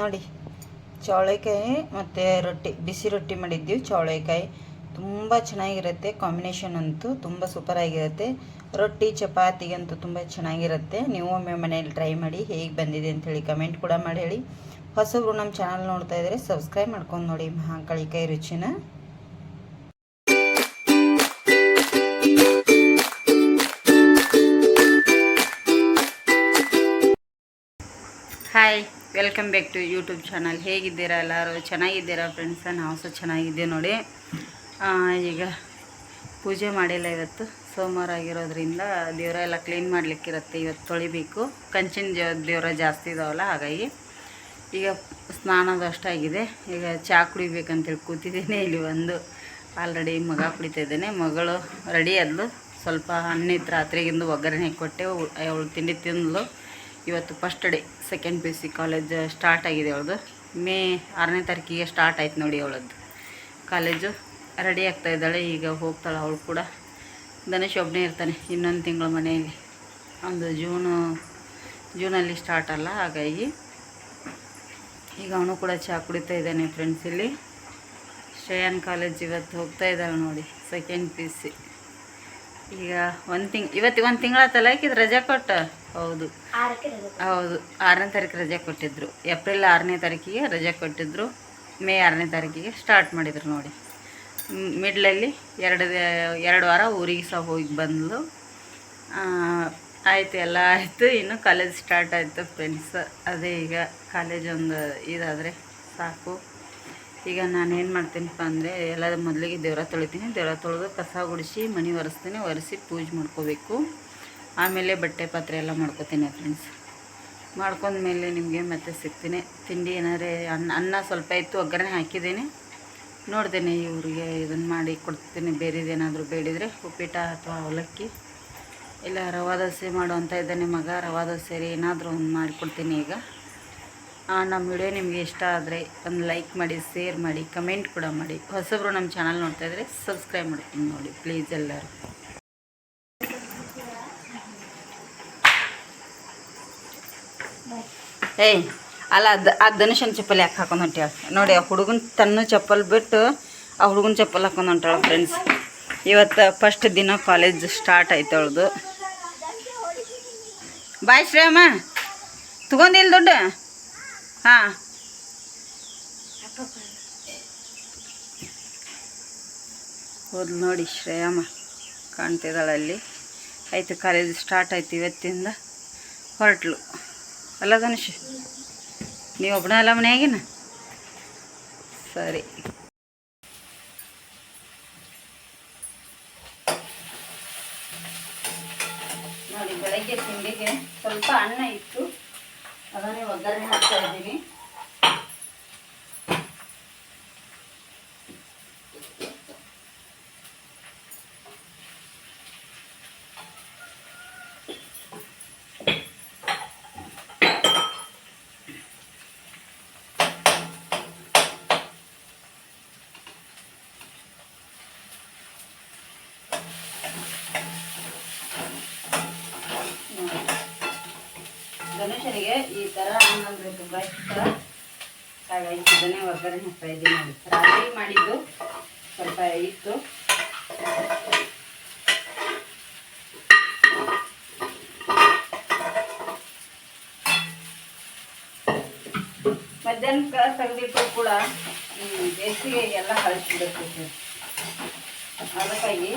ನೋಡಿ, ಚೌಳೆಕಾಯಿ ಮತ್ತು ರೊಟ್ಟಿ, ಬಿಸಿ ರೊಟ್ಟಿ ಮಾಡಿದ್ದೀವಿ. ಚೌಳೆಕಾಯಿ ತುಂಬ ಚೆನ್ನಾಗಿರುತ್ತೆ ಕಾಂಬಿನೇಷನ್ ಅಂತೂ ತುಂಬ ಸೂಪರಾಗಿರುತ್ತೆ ರೊಟ್ಟಿ ಚಪಾತಿಗಂತೂ ತುಂಬ ಚೆನ್ನಾಗಿರುತ್ತೆ. ನೀವು ಒಮ್ಮೆ ಮನೇಲಿ ಟ್ರೈ ಮಾಡಿ ಹೇಗೆ ಬಂದಿದೆ ಅಂಥೇಳಿ ಕಮೆಂಟ್ ಕೂಡ ಮಾಡಿ ಹೇಳಿ. ಹೊಸಬ್ರು ನಮ್ಮ ಚಾನಲ್ ನೋಡ್ತಾ ಇದ್ದರೆ ಸಬ್ಸ್ಕ್ರೈಬ್ ಮಾಡ್ಕೊಂಡು ನೋಡಿ ಮಹಾಕಳಿಕಾಯಿ ರುಚಿನ. Hi welcome back to YouTube channel ಹೇಗಿದ್ದೀರಾ ಎಲ್ಲರೂ? ಚೆನ್ನಾಗಿದ್ದೀರಾ ಫ್ರೆಂಡ್ಸ ನಾವು ಸಹ ಚೆನ್ನಾಗಿದ್ದೀವಿ ನೋಡಿ. ಈಗ ಪೂಜೆ ಮಾಡಿಲ್ಲ ಇವತ್ತು. ಸೋಮವಾರ ಆಗಿರೋದ್ರಿಂದ ದೇವರ ಎಲ್ಲ ಕ್ಲೀನ್ ಮಾಡಲಿಕ್ಕಿರುತ್ತೆ. ಇವತ್ತು ತೊಳಿಬೇಕು. ಕಂಚಿನ ಜ, ದೇವರ ಜಾಸ್ತಿ ಇದಾವಲ್ಲ, ಹಾಗಾಗಿ ಈಗ ಸ್ನಾನದ ಅಷ್ಟಾಗಿದೆ ಈಗ ಚಹಾ ಕುಡಿಬೇಕಂತೇಳಿ ಕೂತಿದ್ದೀನಿ. ಇಲ್ಲಿ ಒಂದು ಆಲ್ರೆಡಿ ಮಗ ಕುಡಿತಾ ಇದ್ದೇನೆ. ಮಗಳು ರೆಡಿ ಅದ್ಲು ಸ್ವಲ್ಪ ಹಣ್ಣಿತ್ತು ರಾತ್ರಿಗಿಂದು ಒಗ್ಗರಣೆ ಕೊಟ್ಟೆ. ಅವಳು ತಿಂಡಿ ತಿಂದ್ಲು. ಇವತ್ತು first day second P U C college start ಆಗಿದೆ ಅವಳದು. ಮೇ ಆರನೇ ತಾರೀಕಿಗೆ ಸ್ಟಾರ್ಟ್ ಆಯ್ತು ನೋಡಿ ಅವಳದ್ದು. ಕಾಲೇಜು ರೆಡಿ ಆಗ್ತಾ ಇದ್ದಾಳೆ, ಈಗ ಹೋಗ್ತಾಳೆ ಅವಳು ಕೂಡ. ಧನುಷ್ ಒಬ್ಬನೇ ಇರ್ತಾನೆ, ಇನ್ನೊಂದು ತಿಂಗಳು ಮನೆಯಲ್ಲಿ. ಒಂದು ಜೂನು ಜೂನಲ್ಲಿ ಸ್ಟಾರ್ಟ್ ಅಲ್ಲ, ಹಾಗಾಗಿ ಈಗ ಅವನು ಕೂಡ ಚಹಾ ಕುಡಿತಾ ಇದ್ದಾನೆ ಫ್ರೆಂಡ್ಸ್ ಇಲ್ಲಿ. ಶ್ರೇಯನ್ ಕಾಲೇಜ್ ಇವತ್ತು ಹೋಗ್ತಾ ಇದ್ದಾಳೆ ನೋಡಿ ಸೆಕೆಂಡ್ ಪಿ ಸಿ ಈಗ ಒಂದು ತಿಂಗ್ ಇವತ್ತು ಒಂದು ತಿಂಗಳಾತಲ್ಲ ಹಾಕಿದ್ರೆ ರಜೆ ಕೊಟ್ಟ? ಹೌದು. ಹೌದು. ಆರನೇ ತಾರೀಕು ರಜೆ ಕೊಟ್ಟಿದ್ರು. ಏಪ್ರಿಲ್ ಆರನೇ ತಾರೀಕಿಗೆ ರಜೆ ಕೊಟ್ಟಿದ್ರು. ಮೇ ಆರನೇ ತಾರೀಕಿಗೆ ಸ್ಟಾರ್ಟ್ ಮಾಡಿದ್ರು ನೋಡಿ. ಮಿಡ್ಲಲ್ಲಿ ಎರಡು ಎರಡು ವಾರ ಊರಿಗೆ ಸಹ ಹೋಗಿ ಬಂದ್ಲು. ಆಯಿತು ಆಯ್ತು ಎಲ್ಲ ಆಯಿತು. ಇನ್ನು ಕಾಲೇಜ್ ಸ್ಟಾರ್ಟ್ ಆಯಿತು ಫ್ರೆಂಡ್ಸ್ ಅದೇ ಈಗ ಕಾಲೇಜ್ ಒಂದು ಇದಾದರೆ ಸಾಕು. ಈಗ ನಾನು ಏನು ಮಾಡ್ತೀನಪ್ಪ ಅಂದರೆ ಎಲ್ಲ ಮೊದಲಿಗೆ ದೇವ್ರ ತೊಳಿತೀನಿ. ದೇವ್ರ ತೊಳೆದು ಕಸ ಗುಡಿಸಿ ಮನೆ ಒರೆಸ್ತೀನಿ. ಒರೆಸಿ ಪೂಜೆ ಮಾಡ್ಕೋಬೇಕು. ಆಮೇಲೆ ಬಟ್ಟೆ ಪಾತ್ರೆ ಎಲ್ಲ ಮಾಡ್ಕೋತೀನಿ ಫ್ರೆಂಡ್ಸ್ ಮಾಡ್ಕೊಂಡ್ಮೇಲೆ ನಿಮಗೆ ಮತ್ತೆ ಸಿಗ್ತೀನಿ. ತಿಂಡಿ ಏನಾರೇ ಅನ್ನ ಅನ್ನ ಸ್ವಲ್ಪ ಇತ್ತು, ಒಗ್ಗರಣೆ ಹಾಕಿದ್ದೀನಿ. ನೋಡ್ದೇನೆ ಇವರಿಗೆ ಇದನ್ನು ಮಾಡಿ ಕೊಡ್ತೀನಿ. ಬೇರೆದೇನಾದರೂ ಬೇಡಿದರೆ ಉಪ್ಪಿಟ ಅಥವಾ ಅವಲಕ್ಕಿ. ಇಲ್ಲ, ರವಾ ದೋಸೆ ಮಾಡುವಂಥ ಇದ್ದಾನೆ ಮಗ, ರವಾ ದೋಸೆ ರೀ, ಏನಾದರೂ ಒಂದು ಮಾಡಿಕೊಡ್ತೀನಿ ಈಗ. ನಮ್ಮ ವಿಡಿಯೋ ನಿಮಗೆ ಇಷ್ಟ ಆದರೆ ಒಂದು ಲೈಕ್ ಮಾಡಿ ಶೇರ್ ಮಾಡಿ ಕಮೆಂಟ್ ಕೂಡ ಮಾಡಿ. ಹೊಸಬ್ರು ನಮ್ಮ ಚಾನಲ್ ನೋಡ್ತಾಯಿದ್ರೆ ಸಬ್ಸ್ಕ್ರೈಬ್ ಮಾಡ್ತೀನಿ ನೋಡಿ ಪ್ಲೀಸ್ ಎಲ್ಲರೂ. ಏಯ್, ಅಲ್ಲ, ಅದು, ಆ ಧನುಷನ್ ಚಪ್ಪಲ್ ಯಾಕೆ ಹಾಕೊಂಡು ಹೊಂಟ್ಯಾಳ? ನೋಡಿ, ಆ ಹುಡುಗನ ತನ್ನ ಚಪ್ಪಲ್ ಬಿಟ್ಟು ಆ ಹುಡುಗನ ಚಪ್ಪಲ್ ಹಾಕೊಂಡು ಹೊಂಟಾಳ ಫ್ರೆಂಡ್ಸ್ ಇವತ್ತು ಫಸ್ಟ್ ದಿನ ಕಾಲೇಜ್ ಸ್ಟಾರ್ಟ್ ಆಯ್ತು ಅವಳದು. ಬಾಯ್ ಶ್ರೇಯಮ್ಮ ತಗೊಂಡಿಲ್ಲ ದುಡ್ಡು? ಹಾಂ. ಹೋದ್ಲು ನೋಡಿ ಶ್ರೇಯಮ್ಮ ಕಾಣ್ತಿದ್ದಾಳೆ ಅಲ್ಲಿ ಆಯಿತು ಕಾಲೇಜ್ ಸ್ಟಾರ್ಟ್ ಆಯ್ತು ಇವತ್ತಿಂದ. ಹೊರಟ್ಲು. ಅಲ್ಲ ಧನುಷ್, ನೀವು ಒಬ್ಬನ ಅಲ್ಲ ಮನೆಯಾಗಿನ? ಸರಿ. ನೋಡಿ, ಬೆಳಗ್ಗೆ ತಿಂಡಿಗೆ ಸ್ವಲ್ಪ ಅನ್ನ ಇತ್ತು ಅದನ್ನೇ ಒಗ್ಗರಣೆ ಹಾಕ್ತಾ ಇದ್ದೀನಿ ತುಂಬ ಇಷ್ಟ. ಹಾಗಾಗಿ ಇದನ್ನೇ ಒಗ್ಗರಣೆ ಹಾಕ್ತಾ ಇದ್ದೀನಿ. ನೋಡಿ ರಾತ್ರಿ ಮಾಡಿದ್ದು ಸ್ವಲ್ಪ ಇತ್ತು. ಮಧ್ಯಾಹ್ನಕ್ಕೆ ತೆಗೆದಿಟ್ಟು ಕೂಡ ಬೇಸಿಗೆ ಎಲ್ಲ ಕಳಿಸ್ಬಿಡುತ್ತೆ ಅದಕ್ಕಾಗಿ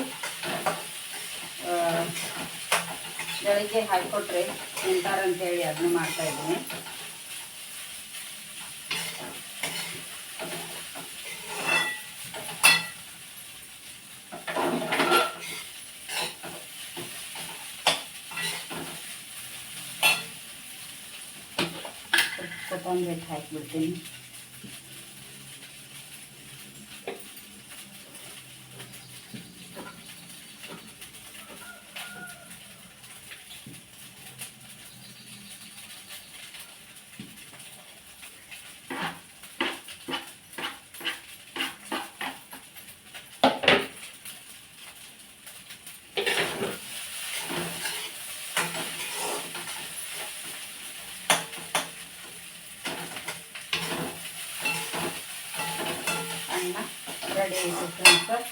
ಬೆಳಿಗ್ಗೆ ಹಾಕಿಕೊಟ್ರೆ ತಿಂತಾರಂತೇಳಿ ಅದನ್ನ ಮಾಡ್ತಾ ಇದ್ದೀನಿ ಕೊತ್ತಂಬರಿ ಹಾಕಿಬಿಡ್ತೀನಿ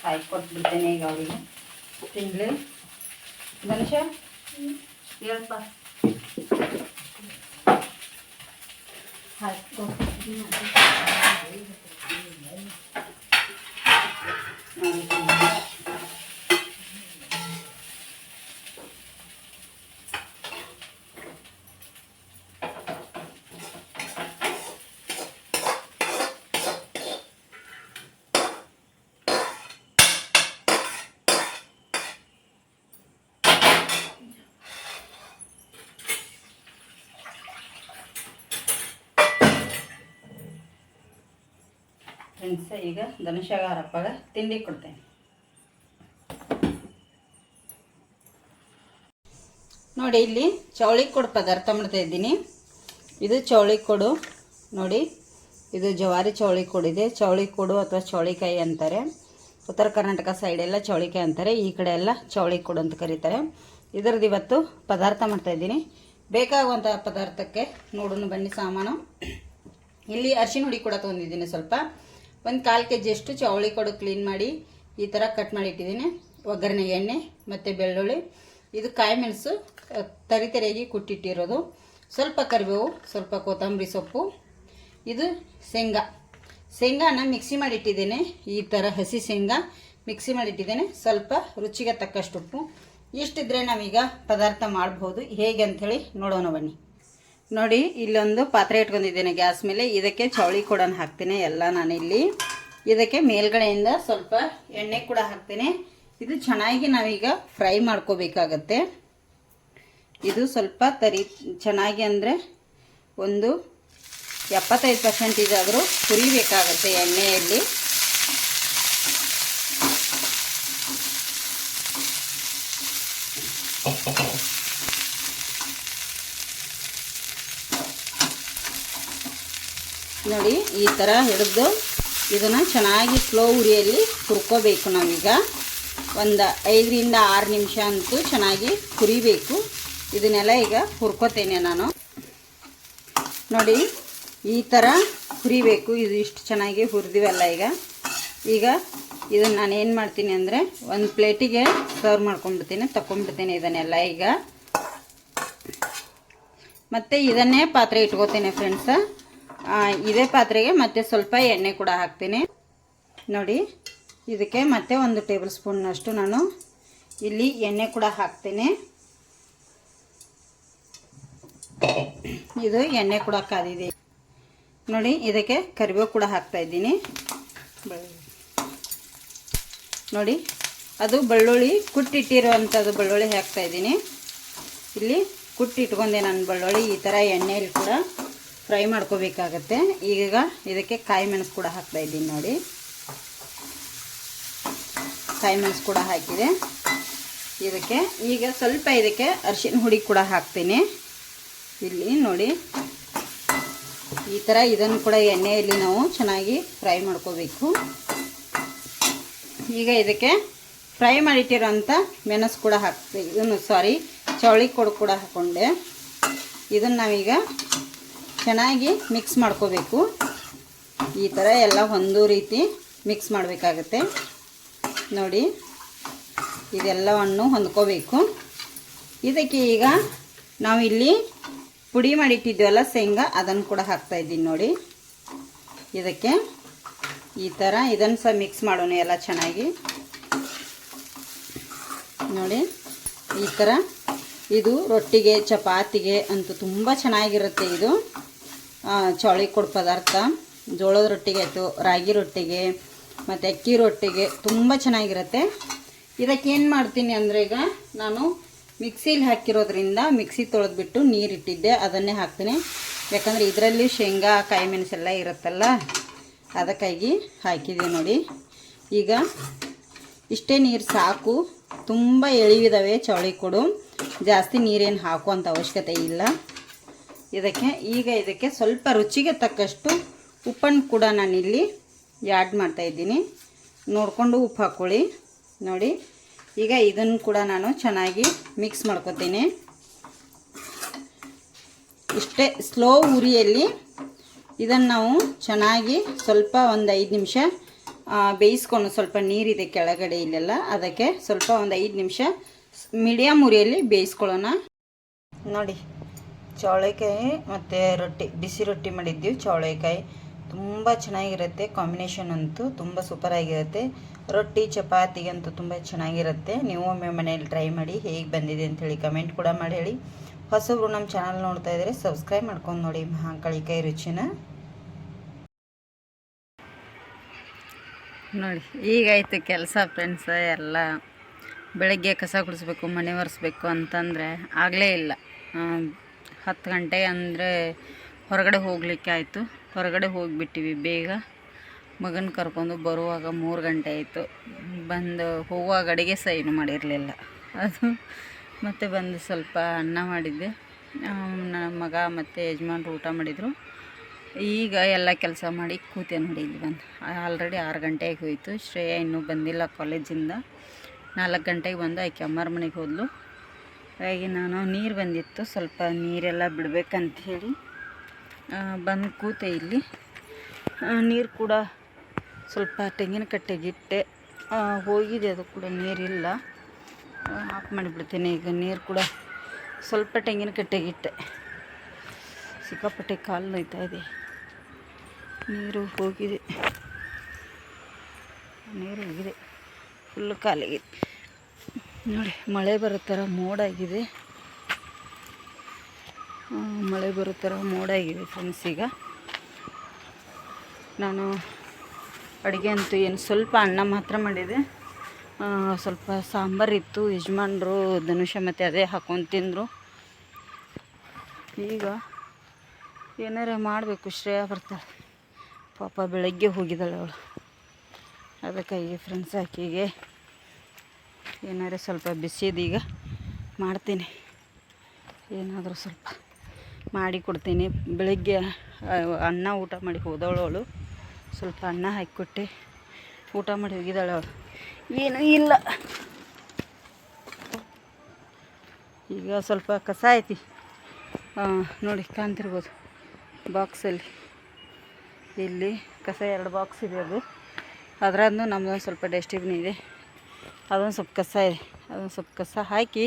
ಹಾಕಿ ಕೊಟ್ಬಿಡ್ತೇನೆ ಈಗ ಅವರಿಗೆ ತಿನ್ಲಿ ಧನುಷ ಹೇಳಪ್ಪ ಹಾಕಿ ಫ್ರೆಂಡ್ಸ್ ಈಗ ಧನುಷಗಾರಪ್ಪಗ ತಿಂಡಿ ಕೊಡ್ತೇನೆ. ನೋಡಿ ಇಲ್ಲಿ ಚೌಳಿ ಕೊಡು ಪದಾರ್ಥ ಮಾಡ್ತಾ ಇದ್ದೀನಿ. ಇದು ಚೌಳಿ ಕೊಡು. ನೋಡಿ, ಇದು ಜವಾರಿ ಚೌಳಿ ಕೊಡಿದೆ ಚೌಳಿ ಕೊಡು ಅಥವಾ ಚೌಳಿಕಾಯಿ ಅಂತಾರೆ. ಉತ್ತರ ಕರ್ನಾಟಕ ಸೈಡೆಲ್ಲ ಚೌಳಿಕಾಯಿ ಅಂತಾರೆ. ಈ ಕಡೆ ಎಲ್ಲ ಚೌಳಿ ಕೊಡು ಅಂತ ಕರೀತಾರೆ. ಇದರದ್ದು ಇವತ್ತು ಪದಾರ್ಥ ಮಾಡ್ತಾ ಇದ್ದೀನಿ. ಬೇಕಾಗುವಂಥ ಪದಾರ್ಥಕ್ಕೆ ನೋಡೋಣ ಬನ್ನಿ ಸಾಮಾನು. ಇಲ್ಲಿ ಅರಿಶಿನ ಹುಡಿ ಕೂಡ ತೊಗೊಂಡಿದ್ದೀನಿ ಸ್ವಲ್ಪ. ಒಂದು ಕಾಲು ಕೆ ಜಿಯಷ್ಟು ಚೌಳಿ ಕೊಡು ಕ್ಲೀನ್ ಮಾಡಿ ಈ ಥರ ಕಟ್ ಮಾಡಿ ಇಟ್ಟಿದ್ದೀನಿ. ಒಗ್ಗರಣೆ, ಎಣ್ಣೆ ಮತ್ತು ಬೆಳ್ಳುಳ್ಳಿ. ಇದು ಕಾಯಿ ಮೆಣಸು ತರಿ ತರಿಯಾಗಿ ಕುಟ್ಟಿಟ್ಟಿರೋದು. ಸ್ವಲ್ಪ ಕರಿಬೇವು, ಸ್ವಲ್ಪ ಕೊತ್ತಂಬರಿ ಸೊಪ್ಪು. ಇದು ಶೇಂಗಾ. ಶೇಂಗಾನ ಮಿಕ್ಸಿ ಮಾಡಿಟ್ಟಿದ್ದೇನೆ ಈ ಥರ ಹಸಿ ಶೇಂಗಾ ಮಿಕ್ಸಿ ಮಾಡಿಟ್ಟಿದ್ದೇನೆ ಸ್ವಲ್ಪ ರುಚಿಗೆ ತಕ್ಕಷ್ಟು ಉಪ್ಪು. ಇಷ್ಟಿದ್ರೆ ನಾವೀಗ ಪದಾರ್ಥ ಮಾಡ್ಬೋದು. ಹೇಗೆ ಅಂಥೇಳಿ ನೋಡೋಣ ಬನ್ನಿ. ನೋಡಿ, ಇಲ್ಲೊಂದು ಪಾತ್ರೆ ಇಟ್ಕೊಂಡಿದ್ದೇನೆ ಗ್ಯಾಸ್ ಮೇಲೆ. ಇದಕ್ಕೆ ಚೌಳಿ ಕೂಡ ಹಾಕ್ತೀನಿ, ಎಲ್ಲ ನಾನಿಲ್ಲಿ. ಇದಕ್ಕೆ ಮೇಲ್ಗಡೆಯಿಂದ ಸ್ವಲ್ಪ ಎಣ್ಣೆ ಕೂಡ ಹಾಕ್ತೀನಿ. ಇದು ಚೆನ್ನಾಗಿ ನಾವೀಗ ಫ್ರೈ ಮಾಡ್ಕೋಬೇಕಾಗತ್ತೆ. ಇದು ಸ್ವಲ್ಪ ತರಿ, ಚೆನ್ನಾಗಿ ಅಂದರೆ ಒಂದು ಎಪ್ಪತ್ತೈದು ಪರ್ಸೆಂಟೇಜ್ ಆದರೂ ಹುರಿಬೇಕಾಗತ್ತೆ ಎಣ್ಣೆಯಲ್ಲಿ. ನೋಡಿ ಈ ಥರ ಹಿಡಿದು ಇದನ್ನು ಚೆನ್ನಾಗಿ ಸ್ಲೋ ಉರಿಯಲ್ಲಿ ಹುರ್ಕೋಬೇಕು ನಾವೀಗ. ಒಂದು ಐದರಿಂದ ಆರು ನಿಮಿಷ ಅಂತೂ ಚೆನ್ನಾಗಿ ಹುರಿಬೇಕು. ಇದನ್ನೆಲ್ಲ ಈಗ ಹುರ್ಕೋತೇನೆ ನಾನು. ನೋಡಿ, ಈ ಥರ ಹುರಿಬೇಕು. ಇದು ಇಷ್ಟು ಚೆನ್ನಾಗಿ ಹುರಿದಿವಲ್ಲ ಈಗ. ಈಗ ಇದನ್ನು ನಾನು ಏನು ಮಾಡ್ತೀನಿ ಅಂದರೆ ಒಂದು ಪ್ಲೇಟಿಗೆ ಸರ್ವ್ ಮಾಡ್ಕೊಂಡ್ಬಿಡ್ತೀನಿ ತಗೊಂಡ್ಬಿಡ್ತೀನಿ ಇದನ್ನೆಲ್ಲ ಈಗ. ಮತ್ತು ಇದನ್ನೇ ಪಾತ್ರೆ ಇಟ್ಕೋತೀನಿ ಫ್ರೆಂಡ್ಸ ಇದೇ ಪಾತ್ರೆಗೆ ಮತ್ತೆ ಸ್ವಲ್ಪ ಎಣ್ಣೆ ಕೂಡ ಹಾಕ್ತೀನಿ. ನೋಡಿ, ಇದಕ್ಕೆ ಮತ್ತೆ ಒಂದು ಟೇಬಲ್ ಸ್ಪೂನ್ನಷ್ಟು ನಾನು ಇಲ್ಲಿ ಎಣ್ಣೆ ಕೂಡ ಹಾಕ್ತೀನಿ. ಇದು ಎಣ್ಣೆ ಕೂಡ ಕಾದಿದೆ. ನೋಡಿ, ಇದಕ್ಕೆ ಕರಿಬೇವು ಕೂಡ ಹಾಕ್ತಾ ಇದ್ದೀನಿ. ನೋಡಿ, ಅದು ಬೆಳ್ಳುಳ್ಳಿ ಕುಟ್ಟಿಟ್ಟಿರುವಂಥದ್ದು ಬೆಳ್ಳುಳ್ಳಿ ಹಾಕ್ತಾ ಇದ್ದೀನಿ. ಇಲ್ಲಿ ಕುಟ್ಟಿಟ್ಕೊಂಡೆ ನಾನು ಬೆಳ್ಳುಳ್ಳಿ, ಈ ಥರ ಎಣ್ಣೆಯಲ್ಲಿ ಕೂಡ ಫ್ರೈ ಮಾಡ್ಕೋಬೇಕಾಗತ್ತೆ. ಈಗ ಇದಕ್ಕೆ ಕಾಯಿ ಮೆಣಸು ಕೂಡ ಹಾಕ್ತಾ ಇದ್ದೀನಿ ನೋಡಿ. ಕಾಯಿ ಮೆಣಸು ಕೂಡ ಹಾಕಿದೆ. ಇದಕ್ಕೆ ಈಗ ಸ್ವಲ್ಪ ಇದಕ್ಕೆ ಅರಿಶಿನ ಹುಡಿ ಕೂಡ ಹಾಕ್ತೀನಿ. ಇಲ್ಲಿ ನೋಡಿ. ಈ ಥರ ಇದನ್ನು ಕೂಡ ಎಣ್ಣೆಯಲ್ಲಿ ನಾವು ಚೆನ್ನಾಗಿ ಫ್ರೈ ಮಾಡ್ಕೋಬೇಕು. ಈಗ ಇದಕ್ಕೆ ಫ್ರೈ ಮಾಡಿಟ್ಟಿರೋಂಥ ಮೆಣಸು ಕೂಡ ಹಾಕ್ತೀವಿ. ಇದನ್ನು ಸಾರಿ ಚೌಳಿ ಕೊಡು ಕೂಡ ಹಾಕ್ಕೊಂಡೆ ಇದನ್ನು ನಾವೀಗ ಚೆನ್ನಾಗಿ ಮಿಕ್ಸ್ ಮಾಡ್ಕೋಬೇಕು. ಈ ಥರ ಎಲ್ಲ ಒಂದು ರೀತಿ ಮಿಕ್ಸ್ ಮಾಡಬೇಕಾಗತ್ತೆ. ನೋಡಿ, ಇದೆಲ್ಲವನ್ನು ಹೊಂದ್ಕೋಬೇಕು. ಇದಕ್ಕೆ ಈಗ ನಾವು ಇಲ್ಲಿ ಪುಡಿ ಮಾಡಿಟ್ಟಿದ್ದೀವಲ್ಲ ಶೇಂಗಾ, ಅದನ್ನು ಕೂಡ ಹಾಕ್ತಾ ಇದ್ದೀನಿ ನೋಡಿ. ಇದಕ್ಕೆ ಈ ಥರ ಇದನ್ನು ಸಹ ಮಿಕ್ಸ್ ಮಾಡೋಣ ಎಲ್ಲ ಚೆನ್ನಾಗಿ. ನೋಡಿ, ಈ ಥರ ಇದು ರೊಟ್ಟಿಗೆ, ಚಪಾತಿಗೆ ಅಂತೂ ತುಂಬ ಚೆನ್ನಾಗಿರುತ್ತೆ ಇದು. ಚೌಳಿ ಕೊಡು ಪದಾರ್ಥ, ಜೋಳದ ರೊಟ್ಟಿಗೆ ಆಯಿತು, ರಾಗಿ ರೊಟ್ಟಿಗೆ, ಮತ್ತು ಅಕ್ಕಿ ರೊಟ್ಟಿಗೆ ತುಂಬ ಚೆನ್ನಾಗಿರುತ್ತೆ. ಇದಕ್ಕೆ ಏನು ಮಾಡ್ತೀನಿ ಅಂದರೆ ಈಗ ನಾನು ಮಿಕ್ಸಿಲಿ ಹಾಕಿರೋದ್ರಿಂದ ಮಿಕ್ಸಿ ತೊಳೆದ್ಬಿಟ್ಟು ನೀರಿಟ್ಟಿದ್ದೆ, ಅದನ್ನೇ ಹಾಕ್ತೀನಿ. ಯಾಕಂದರೆ ಇದರಲ್ಲಿ ಶೇಂಗಾ ಕಾಯಿ ಮೆಣಸೆಲ್ಲ ಇರುತ್ತಲ್ಲ, ಅದಕ್ಕಾಗಿ ಹಾಕಿದೆ ನೋಡಿ. ಈಗ ಇಷ್ಟೇ ನೀರು ಸಾಕು, ತುಂಬ ಎಳಿವಿದಾವೆ ಚೌಳಿ ಕೊಡು. ಜಾಸ್ತಿ ನೀರೇನು ಹಾಕುವಂಥ ಅವಶ್ಯಕತೆ ಇಲ್ಲ. ಇದಕ್ಕೆ ಈಗ ಇದಕ್ಕೆ ಸ್ವಲ್ಪ ರುಚಿಗೆ ತಕ್ಕಷ್ಟು ಉಪ್ಪನ್ನು ಕೂಡ ನಾನಿಲ್ಲಿ ಆ್ಯಡ್ ಮಾಡ್ತಾಯಿದ್ದೀನಿ ನೋಡಿಕೊಂಡು ಉಪ್ಪು ಹಾಕ್ಕೊಳ್ಳಿ ನೋಡಿ, ಈಗ ಇದನ್ನು ಕೂಡ ನಾನು ಚೆನ್ನಾಗಿ ಮಿಕ್ಸ್ ಮಾಡ್ಕೊತೀನಿ. ಇಷ್ಟೇ ಸ್ಲೋ ಉರಿಯಲ್ಲಿ ಇದನ್ನು ನಾವು ಚೆನ್ನಾಗಿ ಸ್ವಲ್ಪ ಒಂದು ಐದು ನಿಮಿಷ ಬೇಯಿಸ್ಕೊಂಡು ಸ್ವಲ್ಪ ನೀರಿದೆ ಕೆಳಗಡೆ ಇಲ್ಲೆಲ್ಲ, ಅದಕ್ಕೆ ಸ್ವಲ್ಪ ಒಂದು ಐದು ನಿಮಿಷ ಮೀಡಿಯಮ್ ಉರಿಯಲ್ಲಿ ಬೇಯಿಸ್ಕೊಳ್ಳೋಣ. ನೋಡಿ ಚೌಳೆಕಾಯಿ ಮತ್ತು ರೊಟ್ಟಿ, ಬಿಸಿ ರೊಟ್ಟಿ ಮಾಡಿದ್ದೀವಿ ಚೌಳೆಕಾಯಿ. ತುಂಬ ಚೆನ್ನಾಗಿರುತ್ತೆ ಕಾಂಬಿನೇಷನ್ ಅಂತೂ, ತುಂಬ ಸೂಪರಾಗಿರುತ್ತೆ. ರೊಟ್ಟಿ, ಚಪಾತಿಗಂತೂ ತುಂಬ ಚೆನ್ನಾಗಿರುತ್ತೆ. ನೀವು ಒಮ್ಮೆ ಮನೆಯಲ್ಲಿ ಟ್ರೈ ಮಾಡಿ ಹೇಗೆ ಬಂದಿದೆ ಅಂಥೇಳಿ ಕಮೆಂಟ್ ಕೂಡ ಮಾಡಿ ಹೇಳಿ. ಹೊಸಬ್ರು ನಮ್ಮ ಚಾನಲ್ ನೋಡ್ತಾ ಇದ್ದರೆ ಸಬ್ಸ್ಕ್ರೈಬ್ ಮಾಡ್ಕೊಂಡು ನೋಡಿ ಮಹಾಕಳಿಕಾಯಿ ರುಚಿನ. ನೋಡಿ, ಈಗಾಯಿತು ಕೆಲಸ ಫ್ರೆಂಡ್ಸ ಎಲ್ಲ ಬೆಳಗ್ಗೆ ಕಸ ಗುಡಿಸ್ಬೇಕು, ಮನೆ ಒರೆಸ್ಬೇಕು ಅಂತಂದರೆ ಆಗಲೇ ಇಲ್ಲ. ಹತ್ತು ಗಂಟೆ ಅಂದರೆ ಹೊರಗಡೆ ಹೋಗಲಿಕ್ಕೆ ಆಯಿತು. ಹೊರಗಡೆ ಹೋಗಿಬಿಟ್ಟಿವಿ ಬೇಗ. ಮಗನ ಕರ್ಕೊಂಡು ಬರುವಾಗ ಮೂರು ಗಂಟೆ ಆಯಿತು. ಬಂದು ಹೋಗುವಾಗ ಅಡುಗೆ ಸಹ ಏನು ಮಾಡಿರಲಿಲ್ಲ. ಅದು ಮತ್ತು ಬಂದು ಸ್ವಲ್ಪ ಅನ್ನ ಮಾಡಿದ್ದೆ. ನನ್ನ ಮಗ ಮತ್ತು ಯಜಮಾನ್ರು ಊಟ ಮಾಡಿದರು. ಈಗ ಎಲ್ಲ ಕೆಲಸ ಮಾಡಿ ಕೂತೆ ನೋಡಿ ಇಲ್ಲಿ ಬಂದು. ಆಲ್ರೆಡಿ ಆರು ಗಂಟೆಗೆ ಹೋಯಿತು. ಶ್ರೇಯ ಇನ್ನೂ ಬಂದಿಲ್ಲ ಕಾಲೇಜಿಂದ. ನಾಲ್ಕು ಗಂಟೆಗೆ ಬಂದು ಆಕೆ ಅಮ್ಮರ ಮನೆಗೆ ಹೋದ್ಲು. ಹಾಗಾಗಿ ನಾನು ನೀರು ಬಂದಿತ್ತು. ಸ್ವಲ್ಪ ನೀರೆಲ್ಲ ಬಿಡ್ಬೇಕಂತ ಹೇಳಿ ಬಂದು ಕೂತೆ ಇಲ್ಲಿ. ನೀರು ಕೂಡ ಸ್ವಲ್ಪ ತೆಂಗಿನ ಕಟ್ಟೆಗಿಟ್ಟೆ ಹೋಗಿದೆ. ಅದು ಕೂಡ ನೀರಿಲ್ಲ. ಆಫ್ ಮಾಡಿಬಿಡ್ತೀನಿ. ಈಗ ನೀರು ಕೂಡ ಸ್ವಲ್ಪ ತೆಂಗಿನ ಕಟ್ಟೆಗಿಟ್ಟೆ ಸಿಕ್ಕಾಪಟ್ಟೆ ಕಾಲು ನೋಯ್ತಾ ಇದೆ. ನೀರು ಹೋಗಿದೆ. ನೀರು ಹೋಗಿದೆ. ಫುಲ್ಲು ಕಾಲಿಗಿದೆ ನೋಡಿ, ಮಳೆ ಬರೋ ಥರ ಮೋಡಾಗಿದೆ ಮಳೆ ಬರೋ ಥರ ಮೋಡಾಗಿದೆ ಫ್ರೆಂಡ್ಸ್ ಈಗ. ನಾನು ಅಡುಗೆ ಅಂತೂ ಏನು ಸ್ವಲ್ಪ ಅನ್ನ ಮಾತ್ರ ಮಾಡಿದೆ. ಸ್ವಲ್ಪ ಸಾಂಬಾರಿತ್ತು ಯಜಮಾನ್ರು ಧನುಷ ಮತ್ತು ಅದೇ ಹಾಕೊಂಡು ತಿಂದರು. ಈಗ ಏನಾರ ಮಾಡಬೇಕು, ಶ್ರೇಯ ಬರ್ತಾಳೆ. ಪಾಪ ಬೆಳಗ್ಗೆ ಹೋಗಿದ್ದಾಳೆ ಅವಳು. ಅದಕ್ಕಾಗಿ ಫ್ರೆಂಡ್ಸ್ ಆಕೆಗೆ ಏನಾರ ಸ್ವಲ್ಪ ಬಿಸಿದೀಗ ಮಾಡ್ತೀನಿ. ಏನಾದರೂ ಸ್ವಲ್ಪ ಮಾಡಿ ಕೊಡ್ತೀನಿ. ಬೆಳಿಗ್ಗೆ ಅನ್ನ ಊಟ ಮಾಡಿ ಹೋದವಳು ಸ್ವಲ್ಪ ಅನ್ನ ಹಾಕಿಕೊಟ್ಟೆ ಊಟ ಮಾಡಿ ಹೋಗಿದ್ದಾಳೆ ಅವಳು. ಏನೂ ಇಲ್ಲ. ಈಗ ಸ್ವಲ್ಪ ಕಸ ಐತಿ. ನೋಡಿ ಕಾಣ್ತಿರ್ಬೋದು ಬಾಕ್ಸಲ್ಲಿ. ಇಲ್ಲಿ ಕಸ ಎರಡು ಬಾಕ್ಸ್ ಇದೆ ಅದು. ಅದರದ್ದು ನಮ್ಮದೊಂದು ಸ್ವಲ್ಪ ಡಸ್ಟ್ಬಿನ್ ಇದೆ. ಅದೊಂದು ಸ್ವಲ್ಪ ಕಸ ಇದೆ. ಅದೊಂದು ಸ್ವಲ್ಪ ಕಸ ಹಾಕಿ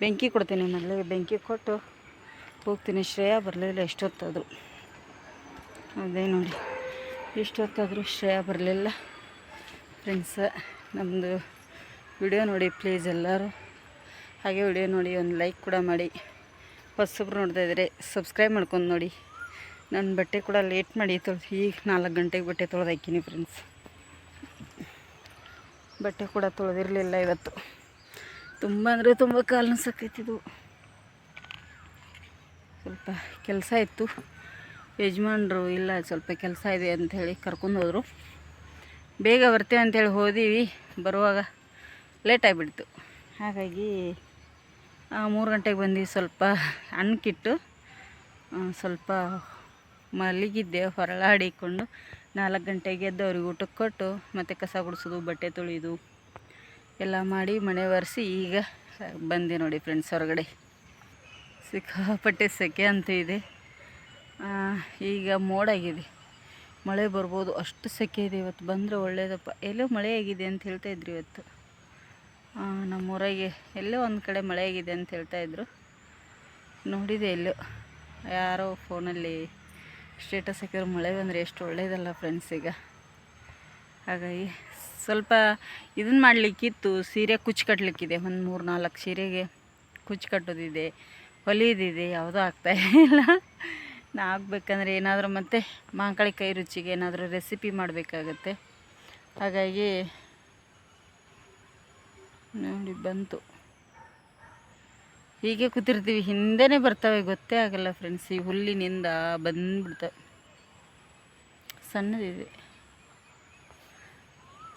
ಬೆಂಕಿ ಕೊಡ್ತೀನಿ ಮೊದಲಿಗೆ. ಬೆಂಕಿ ಕೊಟ್ಟು ಹೋಗ್ತೀನಿ. ಶ್ರೇಯ ಬರಲಿಲ್ಲ. ಎಷ್ಟೊತ್ತಾದರೂ. ಅದೇ ನೋಡಿ. ಎಷ್ಟೊತ್ತಾದರೂ ಶ್ರೇಯ ಬರಲಿಲ್ಲ. ಫ್ರೆಂಡ್ಸ ನಮ್ಮದು ವಿಡಿಯೋ ನೋಡಿ ಪ್ಲೀಸ್ ಎಲ್ಲರೂ. ಹಾಗೆ ವಿಡಿಯೋ ನೋಡಿ, ಒಂದು ಲೈಕ್ ಕೂಡ ಮಾಡಿ. ಹೊಸಬ್ರು ನೋಡ್ತಾ ಇದ್ದರೆ ಸಬ್ಸ್ಕ್ರೈಬ್ ಮಾಡ್ಕೊಂಡು ನೋಡಿ. ನನ್ನ ಬಟ್ಟೆ ಕೂಡ ಲೇಟ್ ಮಾಡಿ ತೊಳೆದು ಈಗ ನಾಲ್ಕು ಗಂಟೆಗೆ ಬಟ್ಟೆ ತೊಳೆದು ಹಾಕಿನಿ ಫ್ರೆಂಡ್ಸ್ ಬಟ್ಟೆ ಕೂಡ ತೊಳೆದಿರಲಿಲ್ಲ ಇವತ್ತು. ತುಂಬ ಅಂದರೆ ತುಂಬ ಕಾಲು ಸಾಕೈತಿದು ಸ್ವಲ್ಪ ಕೆಲಸ ಇತ್ತು. ಯಜಮಾನ್ರು ಇಲ್ಲ ಸ್ವಲ್ಪ ಕೆಲಸ ಇದೆ ಅಂಥೇಳಿ ಕರ್ಕೊಂಡು ಹೋದರು. ಬೇಗ ಬರ್ತೇವೆ ಅಂಥೇಳಿ ಹೋದೀವಿ. ಬರುವಾಗ ಲೇಟ್ ಆಗಿಬಿಡ್ತು. ಹಾಗಾಗಿ ಮೂರು ಗಂಟೆಗೆ ಬಂದು ಸ್ವಲ್ಪ ಅನ್ನಕ್ಕಿಟ್ಟು ಆ, ಸ್ವಲ್ಪ ಮಲಗಿದ್ದೆ ಹೊರಳಾಡಿಕೊಂಡು. ನಾಲ್ಕು ಗಂಟೆಗೆ ಎದ್ದು ಅವ್ರಿಗೆ ಊಟಕ್ಕೆ ಕೊಟ್ಟು ಮತ್ತು ಕಸ ಗುಡಿಸೋದು ಬಟ್ಟೆ ತೊಳೆಯೋದು ಎಲ್ಲ ಮಾಡಿ ಮನೆ ಒರೆಸಿ ಈಗ ಬಂದೆ ನೋಡಿ ಫ್ರೆಂಡ್ಸ್ ಹೊರಗಡೆ. ಸಿಕ್ಕಾಪಟ್ಟೆ ಸೆಕೆ ಅಂತ ಇದೆ. ಈಗ ಮೋಡಾಗಿದೆ. ಮಳೆ ಬರ್ಬೋದು ಅಷ್ಟು ಸೆಕೆ ಇದೆ ಇವತ್ತು. ಬಂದರೆ ಒಳ್ಳೇದಪ್ಪ. ಎಲ್ಲೋ ಮಳೆ ಆಗಿದೆ ಅಂತ ಹೇಳ್ತಾ ಇದ್ರು ಇವತ್ತು. ಆ, ನಮ್ಮೂರಾಗೆ ಎಲ್ಲೋ ಒಂದು ಕಡೆ ಮಳೆ ಆಗಿದೆ ಅಂತ ಹೇಳ್ತಾಯಿದ್ರು ನೋಡಿದೆ ಎಲ್ಲೋ. ಯಾರೋ ಫೋನಲ್ಲಿ ಸ್ಟೇಟಸ್ ಹಾಕಿದ್ರೆ ಮಳೆ ಬಂದರೆ ಎಷ್ಟು ಒಳ್ಳೆಯದಲ್ಲ ಫ್ರೆಂಡ್ಸ್ ಈಗ. ಹಾಗಾಗಿ ಸ್ವಲ್ಪ ಇದನ್ನು ಮಾಡಲಿಕ್ಕಿತ್ತು ಸೀರೆ ಕುಚ್ಚು ಕಟ್ಟಲಿಕ್ಕಿದೆ ಒಂದು ಮೂರು ನಾಲ್ಕು ಸೀರೆಗೆ ಕುಚ್ಚು ಕಟ್ಟೋದಿದೆ ಹೊಲಿಯೋದಿದೆ ಯಾವುದೂ ಆಗ್ತಾ ಇಲ್ಲ. ನಾ ಆಗಬೇಕಂದ್ರೆ ಏನಾದರೂ ಮತ್ತೆ ಮಾಂಕಳಿ ಕೈ ರುಚಿಗೆ ಏನಾದರೂ ರೆಸಿಪಿ ಮಾಡಬೇಕಾಗತ್ತೆ. ಹಾಗಾಗಿ ನೋಡಿ ಬಂತು. ಹೀಗೆ ಕೂತಿರ್ತೀವಿ. ಹಿಂದೆ ಬರ್ತವೆ, ಗೊತ್ತೇ ಆಗಲ್ಲ ಫ್ರೆಂಡ್ಸ್ ಈ ಹುಲ್ಲಿನಿಂದ ಬಂದ್ಬಿಡ್ತವೆ. ಸಣ್ಣದಿದೆ.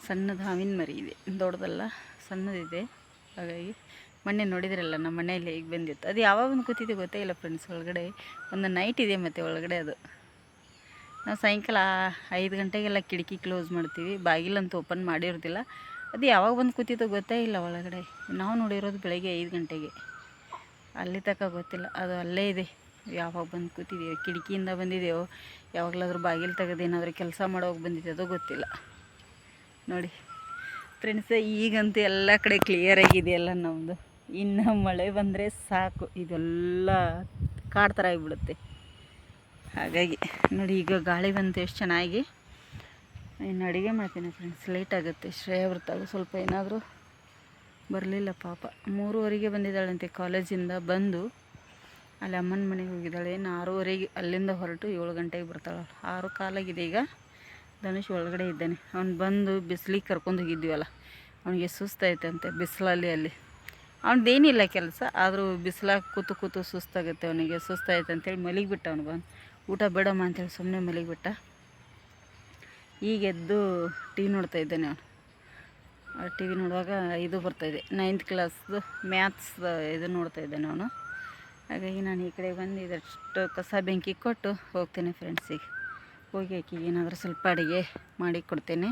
ಸಣ್ಣದು ಹಾವಿನ ಮರಿ ಇದೆ. ದೊಡ್ಡದಲ್ಲ, ಸಣ್ಣದಿದೆ. ಹಾಗಾಗಿ ಮೊನ್ನೆ ನೋಡಿದ್ರಲ್ಲ, ನಮ್ಮ ಮನೆಯಲ್ಲಿ ಹೇಗೆ ಬಂದಿತ್ತು. ಅದು ಯಾವಾಗ ಬಂದು ಕೂತಿದೆ ಗೊತ್ತೇ ಇಲ್ಲ ಫ್ರೆಂಡ್ಸ್ ಒಳಗಡೆ ಒಂದು ನೈಟ್ ಇದೆ ಮತ್ತು ಒಳಗಡೆ ಅದು. ನಾವು ಸಾಯಂಕಾಲ ಐದು ಗಂಟೆಗೆಲ್ಲ ಕಿಟಕಿ ಕ್ಲೋಸ್ ಮಾಡ್ತೀವಿ. ಬಾಗಿಲಂತೂ ಓಪನ್ ಮಾಡಿರೋದಿಲ್ಲ. ಅದು ಯಾವಾಗ ಬಂದು ಕೂತಿದ್ದು ಗೊತ್ತೇ ಇಲ್ಲ ಒಳಗಡೆ. ನಾವು ನೋಡಿರೋದು ಬೆಳಗ್ಗೆ ಐದು ಗಂಟೆಗೆ. ಅಲ್ಲಿ ತನಕ ಗೊತ್ತಿಲ್ಲ. ಅದು ಅಲ್ಲೇ ಇದೆ. ಯಾವಾಗ ಬಂದು ಕೂತಿದ್ದೀವಿ ಕಿಟಕಿಯಿಂದ ಬಂದಿದೆಯೋ, ಯಾವಾಗಲಾದ್ರೂ ಬಾಗಿಲು ತೆಗೆದು ಏನಾದರೂ ಕೆಲಸ ಮಾಡೋಕೆ ಬಂದಿದೆಯೋ ಅದು ಗೊತ್ತಿಲ್ಲ. ನೋಡಿ ಫ್ರೆಂಡ್ಸ್ ಈಗಂತೂ ಎಲ್ಲ ಕಡೆ ಕ್ಲಿಯರ್ ಆಗಿದೆಯಲ್ಲ ನಮ್ಮದು ಇನ್ನು ಮಳೆ ಬಂದರೆ ಸಾಕು. ಇದೆಲ್ಲ ಕಾಡು ಥರ ಆಗಿಬಿಡುತ್ತೆ. ಹಾಗಾಗಿ, ನೋಡಿ, ಈಗ ಗಾಳಿ ಬಂತು ಎಷ್ಟು ಚೆನ್ನಾಗಿ. ಇನ್ನು ಅಡುಗೆ ಮಾಡ್ತೀನಿ ಫ್ರೆಂಡ್ಸ್ ಲೇಟ್ ಆಗುತ್ತೆ. ಶ್ರೇಯ ಬರ್ತಾಗ ಸ್ವಲ್ಪ ಏನಾದರೂ ಬರಲಿಲ್ಲ ಪಾಪ. ಮೂರುವರೆಗೆ ಬಂದಿದ್ದಾಳಂತೆ ಕಾಲೇಜಿಂದ ಬಂದು ಅಲ್ಲಿ ಅಮ್ಮನ ಮನೆಗೆ ಹೋಗಿದ್ದಾಳೆ. ಇನ್ನು ಆರೂವರೆಗೆ ಅಲ್ಲಿಂದ ಹೊರಟು ಏಳು ಗಂಟೆಗೆ ಬರ್ತಾಳೆ. ಆರು ಕಾಲಾಗಿದೆ ಈಗ. ಧನುಷ್ ಒಳಗಡೆ ಇದ್ದಾನೆ. ಅವ್ನು ಬಂದು ಬಿಸಿಲಿಗೆ ಕರ್ಕೊಂಡು ಹೋಗಿದ್ವಲ್ಲ, ಅವನಿಗೆ ಸುಸ್ತಾಯ್ತಂತೆ ಬಿಸಿಲಲ್ಲಿ ಅಲ್ಲಿ. ಅವ್ನದ್ದೇನಿಲ್ಲ ಕೆಲಸ, ಆದರೂ ಬಿಸಿಲಾಗ ಕೂತು ಕೂತು ಸುಸ್ತಾಗುತ್ತೆ ಅವನಿಗೆ. ಸುಸ್ತಾಯ್ತು ಅಂತೇಳಿ ಮಲಗಿಬಿಟ್ಟ ಅವ್ನು ಬಂದು. ಊಟ ಬೇಡಮ್ಮ ಅಂತೇಳಿ ಸುಮ್ಮನೆ ಮಲಗಿಬಿಟ್ಟ ಈಗ ಎದ್ದು ಟೀ ನೋಡ್ತಾ ಇದ್ದಾನೆ ಅವನು. ಟಿ ವಿ ನೋಡುವಾಗ ಇದು ಬರ್ತಾಯಿದೆ ನೈನ್ತ್ ಕ್ಲಾಸ್ದು ಮ್ಯಾಥ್ಸ್ ಇದು ನೋಡ್ತಾ ನಾನು. ಹಾಗಾಗಿ ನಾನು ಈ ಕಡೆ ಬಂದು ಇದಷ್ಟು ಕಸ ಬೆಂಕಿ ಕೊಟ್ಟು ಹೋಗ್ತೇನೆ ಫ್ರೆಂಡ್ಸಿಗೆ ಹೋಗಿ ಆಕಿಗೆ ಏನಾದರೂ ಸ್ವಲ್ಪ ಅಡುಗೆ ಮಾಡಿ ಕೊಡ್ತೇನೆ.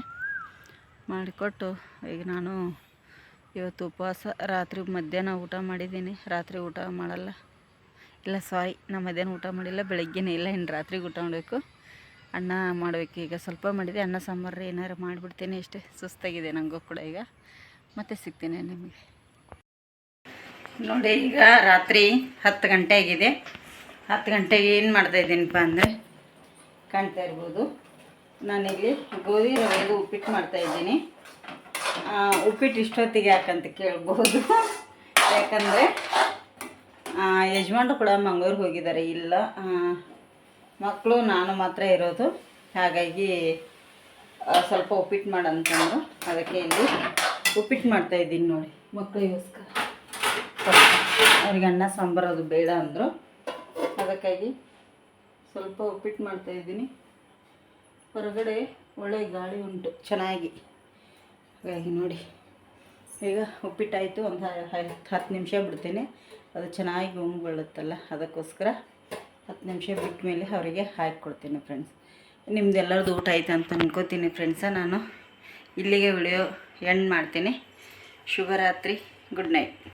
ಮಾಡಿಕೊಟ್ಟು ಈಗ ನಾನು ಇವತ್ತು ಉಪವಾಸ, ರಾತ್ರಿ ಮಧ್ಯಾಹ್ನ ಊಟ ಮಾಡಿದ್ದೀನಿ. ರಾತ್ರಿ ಊಟ ಮಾಡಲ್ಲ. ಇಲ್ಲ ಸಾರಿ ನಾನು ಮಧ್ಯಾಹ್ನ ಊಟ ಮಾಡಿಲ್ಲ, ಬೆಳಗ್ಗೆನೇ ಇಲ್ಲ, ಇನ್ನು ರಾತ್ರಿಗೆ ಊಟ ಮಾಡಬೇಕು. ಅನ್ನ ಮಾಡಬೇಕು. ಈಗ ಸ್ವಲ್ಪ ಮಾಡಿದೆ. ಅನ್ನ, ಸಾಂಬಾರು ಏನಾರು ಮಾಡಿಬಿಡ್ತೀನಿ. ಅಷ್ಟೇ ಸುಸ್ತಾಗಿದೆ ನನಗೂ ಕೂಡ ಈಗ. ಮತ್ತೆ ಸಿಗ್ತೀನಿ ನಿಮಗೆ. ನೋಡಿ, ಈಗ ರಾತ್ರಿ ಹತ್ತು ಗಂಟೆ ಆಗಿದೆ. ಹತ್ತು ಗಂಟೆಗೆ ಏನು ಮಾಡ್ತಾ ಇದ್ದೀನಿಪ್ಪ ಅಂದರೆ ಕಾಣ್ತಾ ಇರ್ಬೋದು. ನಾನಿಲ್ಲಿ ಗೋಧಿ ರವೆದು ಉಪ್ಪಿಟ್ಟು ಮಾಡ್ತಾಯಿದ್ದೀನಿ ಉಪ್ಪಿಟ್ಟು ಇಷ್ಟೊತ್ತಿಗೆ ಯಾಕಂತ ಕೇಳ್ಬೋದು. ಯಾಕಂದರೆ ಯಜಮಾನ್ರು ಕೂಡ ಮಂಗ್ಳೂರಿಗೆ ಹೋಗಿದ್ದಾರೆ. ಇಲ್ಲ ಮಕ್ಕಳು ನಾನು ಮಾತ್ರ ಇರೋದು. ಹಾಗಾಗಿ ಸ್ವಲ್ಪ ಉಪ್ಪಿಟ್ಟು ಮಾಡಂತಂದು ಅದಕ್ಕೆ ಇಲ್ಲಿ ಉಪ್ಪಿಟ್ಟು ಮಾಡ್ತಾಯಿದ್ದೀನಿ ನೋಡಿ. ಮಕ್ಕಳಿಗೋಸ್ಕರ. ಅವ್ರಿಗೆ ಅನ್ನ ಸಾಂಬಾರು ಅದು ಬೇಡ ಅಂದರು. ಅದಕ್ಕಾಗಿ ಸ್ವಲ್ಪ ಉಪ್ಪಿಟ್ಟು ಮಾಡ್ತಾಯಿದ್ದೀನಿ ಹೊರಗಡೆ ಒಳ್ಳೆ ಗಾಳಿ ಉಂಟು ಚೆನ್ನಾಗಿ. ಹಾಗಾಗಿ ನೋಡಿ. ಈಗ ಉಪ್ಪಿಟ್ಟಾಯಿತು ಒಂದು ಹತ್ತು ನಿಮಿಷ ಬಿಡ್ತೇನೆ. ಅದು ಚೆನ್ನಾಗಿ ಉಂಗ್ಬೀಳುತ್ತಲ್ಲ ಅದಕ್ಕೋಸ್ಕರ ಹತ್ತು ನಿಮಿಷ ಬಿಟ್ಟ ಮೇಲೆ ಅವರಿಗೆ ಹಾಕಿಕೊಡ್ತೀನಿ ಫ್ರೆಂಡ್ಸ್ ನಿಮ್ದೆಲ್ಲರದ್ದು ಊಟ ಆಯ್ತು ಅಂತ ಅನ್ಕೋತೀನಿ ಫ್ರೆಂಡ್ಸ ನಾನು. ಇಲ್ಲಿಗೆ ವಿಡಿಯೋ ಎಂಡ್ ಮಾಡ್ತೀನಿ. ಶುಭರಾತ್ರಿ. Good night